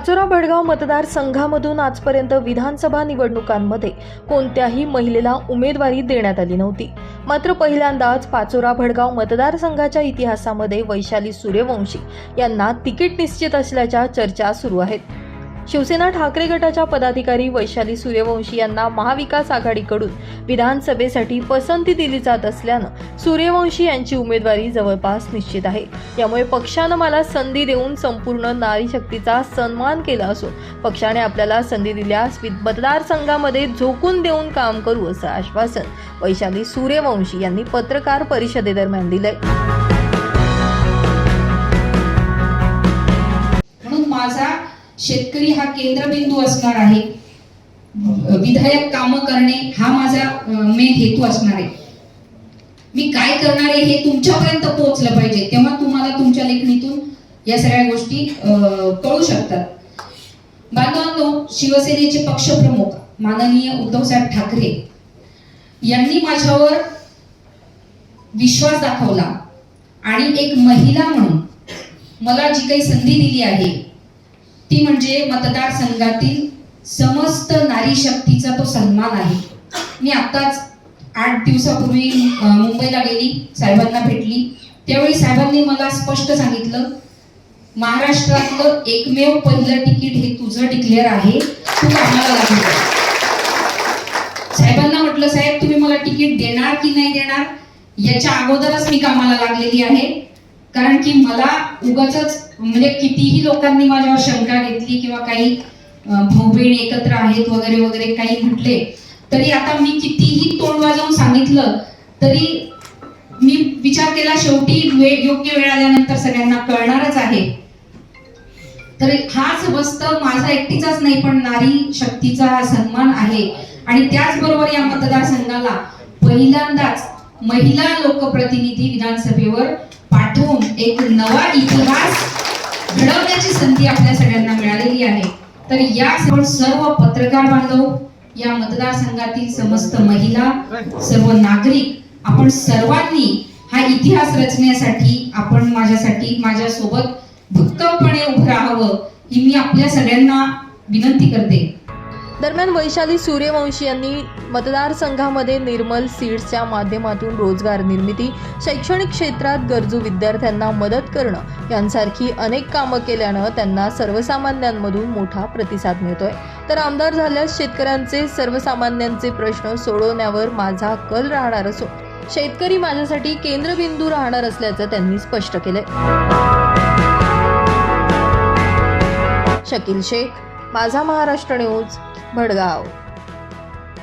पाचोरा भडगाव मतदारसंघामधून आजपर्यंत विधानसभा निवडणुकांमध्ये कोणत्याही महिलेला उमेदवारी देण्यात आली नव्हती. मात्र पहिल्यांदाच पाचोरा भडगाव मतदारसंघाच्या इतिहासामध्ये वैशाली सूर्यवंशी यांना तिकीट निश्चित असल्याच्या चर्चा सुरू आहेत. शिवसेना ठाकरे गटाच्या पदाधिकारी वैशाली सूर्यवंशी यांना महाविकास आघाडीकडून विधानसभेसाठी पसंती दिली जात असल्यानं सूर्यवंशी यांची उमेदवारी जवळपास निश्चित आहे. त्यामुळे पक्षानं मला संधी देऊन संपूर्ण नारी शक्तीचा सन्मान केला असून पक्षाने आपल्याला संधी दिल्यास मतदारसंघामध्ये झोकून देऊन काम करू असं आश्वासन वैशाली सूर्यवंशी यांनी पत्रकार परिषदेदरम्यान दिलंय. म्हणून माझा शेतकरी हा केंद्रबिंदू असणार आहे. विधायक कामं करणे हा माझा मेन हेतू असणार आहे. मी काय करणार आहे हे तुमच्यापर्यंत पोहोचलं पाहिजे. तेव्हा तुम्हाला तुमच्या लेखणीतून या सगळ्या गोष्टी कळू शकतात. बांधवांनो शिवसेनेचे पक्षप्रमुख माननीय उद्धवसाहेब ठाकरे यांनी माझ्यावर विश्वास दाखवला. आणि एक महिला म्हणून मला जी काही संधी दिली आहे ती म्हणजे मतदारसंघातील समस्त नारी शक्तीचा तो सन्मान आहे. मी आत्ताच आठ दिवसापूर्वी मुंबईला गेली साहेबांना भेटली. त्यावेळी साहेबांनी मला स्पष्ट सांगितलं महाराष्ट्रातलं एकमेव पहिलं तिकीट हे तुझं डिक्लेअर आहे. तू कामाला लागलं साहेबांना म्हटलं साहेब तुम्ही मला तिकीट देणार की नाही देणार? याच्या अगोदरच मी कामाला लागलेली आहे. कारण की मला उगाच म्हणजे कितीही लोकांनी माझ्यावर शंका घेतली किंवा काही भाऊ बहीण एकत्र आहेत वगैरे वगैरे काही म्हटले तरी आता मी कितीही तोंड वाजवून सांगितलं तरी मी विचार केला शेवटी वेळ योग्य वेळ आल्यानंतर सगळ्यांना कळणारच आहे. तर हाच वस्त माझा एकटीचाच नाही पण नारी शक्तीचा हा सन्मान आहे. आणि त्याचबरोबर या मतदारसंघाला पहिल्यांदाच महिला लोकप्रतिनिधी विधानसभेवर पाठवून एक नवा इतिहास घडवण्याची संधी आपल्या सगळ्यांना मिळालेली आहे. तर या सर्व पत्रकार बांधव या मतदारसंघातील समस्त महिला सर्व नागरिक आपण सर्वांनी हा इतिहास रचण्यासाठी आपण माझ्यासाठी माझ्यासोबत भक्कमपणे उभं राहावं ही मी आपल्या सगळ्यांना विनंती करते. दरम्यान वैशाली सूर्यवंशी यांनी मतदारसंघामध्ये निर्मल सीड्सच्या माध्यमातून रोजगार निर्मिती शैक्षणिक क्षेत्रात गरजू विद्यार्थ्यांना मदत करणं यांसारखी अनेक कामं केल्यानं त्यांना सर्वसामान्यांमधून मोठा प्रतिसाद मिळतोय. तर आमदार झाल्यास शेतकऱ्यांचे सर्वसामान्यांचे प्रश्न सोडवण्यावर माझा कल राहणार असून शेतकरी माझ्यासाठी केंद्रबिंदू राहणार असल्याचं त्यांनी स्पष्ट केलंय. शकील शेख माझा महाराष्ट्र न्यूज भडगाव.